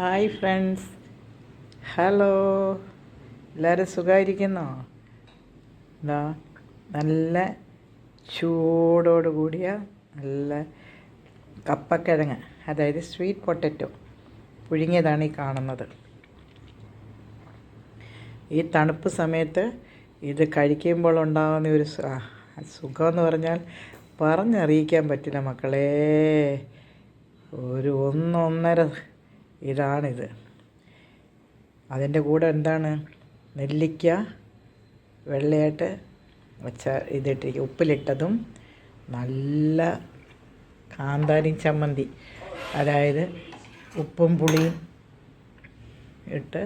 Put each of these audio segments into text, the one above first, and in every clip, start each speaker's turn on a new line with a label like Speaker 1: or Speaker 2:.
Speaker 1: Hi friends. Hello. എല്ലാവരും സുഖമായിരിക്കുന്നോ എന്താ നല്ല ചൂടോട് കൂടിയ നല്ല കപ്പക്കിഴങ്ങ് അതായത് സ്വീറ്റ് പൊട്ടറ്റോ പുഴുങ്ങിയതാണ് ഈ കാണുന്നത്. ഈ തണുപ്പ് സമയത്ത് ഇത് കഴിക്കുമ്പോൾ ഉണ്ടാകുന്ന ഒരു സുഖമെന്ന് പറഞ്ഞാൽ പറഞ്ഞറിയിക്കാൻ പറ്റില്ല മക്കളെ. ഒരു ഒന്നൊന്നര ഇതാണിത്. അതിന്റെ കൂടെ എന്താണ്? നെല്ലിക്ക വെള്ളയായിട്ട് വെച്ച ഇതിട്ടിരിക്കുക ഉപ്പിലിട്ടതും നല്ല കാന്താരി ചമ്മന്തി. അതായത് ഉപ്പും പുളിയും ഇട്ട്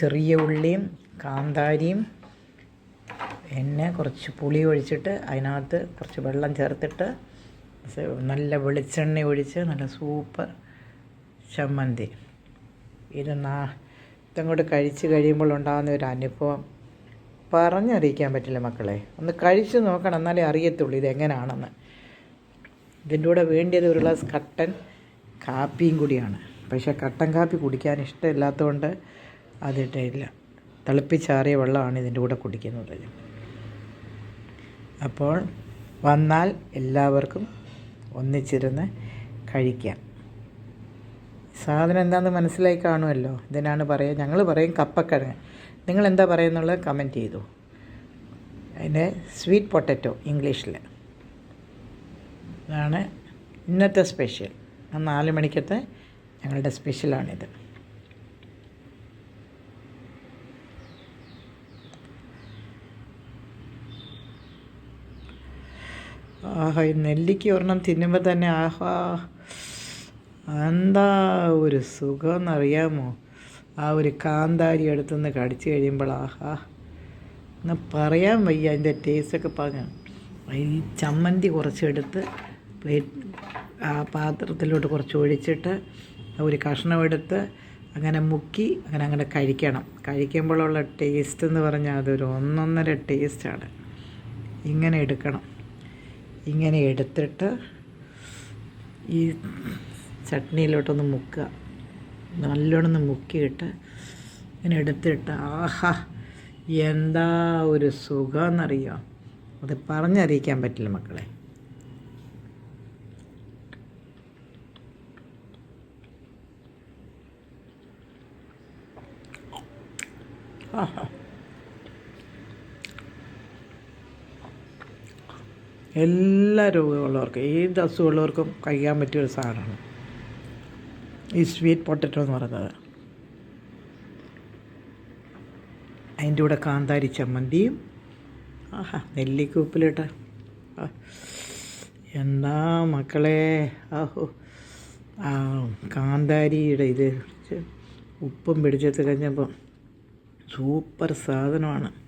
Speaker 1: ചെറിയ ഉള്ളിയും കാന്താരിയും പിന്നെ കുറച്ച് പുളി ഒഴിച്ചിട്ട് അതിനകത്ത് കുറച്ച് വെള്ളം ചേർത്തിട്ട് നല്ല വെളിച്ചെണ്ണ ഒഴിച്ച് നല്ല സൂപ്പർ ചമ്മന്തി. ഇത് നാ ഇതങ്ങോട്ട് കഴിച്ച് കഴിയുമ്പോൾ ഉണ്ടാകുന്ന ഒരു അനുഭവം. പറഞ്ഞറിയിക്കാൻ പറ്റില്ല മക്കളെ. ഒന്ന് കഴിച്ച് നോക്കണം എന്നാലേ അറിയത്തുള്ളൂ ഇത് എങ്ങനെയാണെന്ന് ഇതിന്റെ കൂടെ വേണ്ടിയത് ഒരു ഗ്ലാസ് കട്ടൻ കാപ്പിയും കൂടിയാണ്. പക്ഷേ കട്ടൻ കാപ്പി കുടിക്കാൻ ഇഷ്ടമില്ലാത്തതുകൊണ്ട് അതിട്ടില്ല. തിളപ്പിച്ചാറിയ വെള്ളമാണ് ഇതിന്റെ കൂടെ കുടിക്കുന്നത്. അപ്പോൾ വന്നാൽ എല്ലാവർക്കും ഒന്നിച്ചിരുന്ന് കഴിക്കാം. സാധനം എന്താണെന്ന് മനസ്സിലായി കാണുമല്ലോ. ഇതിനാണ് പറയുക. ഞങ്ങൾ പറയും കപ്പക്കിഴങ്ങ് നിങ്ങൾ എന്താ പറയുന്നുള്ളത്? കമന്റ് ചെയ്തു. അതിന്റെ സ്വീറ്റ് പൊട്ടറ്റോ ഇംഗ്ലീഷിൽ ഇതാണ് ഇന്നത്തെ സ്പെഷ്യൽ ആ നാല് മണിക്കത്തെ ഞങ്ങളുടെ സ്പെഷ്യലാണിത് ആഹാ നെല്ലിക്ക ഒരെണ്ണം തിന്നുമ്പോൾ തന്നെ ആഹാ. എന്താ ഒരു സുഖമെന്നറിയാമോ? ആ ഒരു കാന്താരി അടുത്തുനിന്ന് കടിച്ചു കഴിയുമ്പോൾ ആഹാ എന്ന് പറയാൻ വയ്യ അതിന്റെ ടേസ്റ്റൊക്കെ പറഞ്ഞു. ഈ ചമ്മന്തി കുറച്ചെടുത്ത് പ്ലേറ്റ് ആ പാത്രത്തിലോട്ട് കുറച്ച് ഒഴിച്ചിട്ട് ഒരു കഷ്ണം എടുത്ത് അങ്ങനെ മുക്കി അങ്ങനെ അങ്ങനെ കഴിക്കണം. കഴിക്കുമ്പോഴുള്ള ടേസ്റ്റ് എന്ന് പറഞ്ഞാൽ അതൊരു ഒന്നൊന്നര ടേസ്റ്റാണ് ഇങ്ങനെ എടുക്കണം. ഇങ്ങനെ എടുത്തിട്ട് ഈ ചട്നിയിലോട്ടൊന്ന് മുക്കുക. നല്ലോണം ഒന്ന് മുക്കിയിട്ട് ഇങ്ങനെ എടുത്തിട്ട് ആഹാ എന്താ ഒരു സുഖമെന്നറിയോ അത് പറഞ്ഞറിയിക്കാൻ പറ്റില്ല മക്കളെ. എല്ലാ രോഗമുള്ളവർക്കും ഏത് അസുഖമുള്ളവർക്കും കഴിക്കാൻ പറ്റിയ ഒരു സാധനമാണ്. ഈ സ്വീറ്റ് പൊട്ടറ്റോ എന്ന് പറയുന്നത്. അതിന്റെ കൂടെ കാന്താരി ചമ്മന്തിയും. ആഹാ നെല്ലിക്ക ഉപ്പിലിട്ട് എന്താ മക്കളെ? ആഹോ. ആ കാന്താരിയുടെ ഇത് ഉപ്പും പിടിച്ചെടുത്ത് കഴിഞ്ഞപ്പം സൂപ്പർ സാധനമാണ്.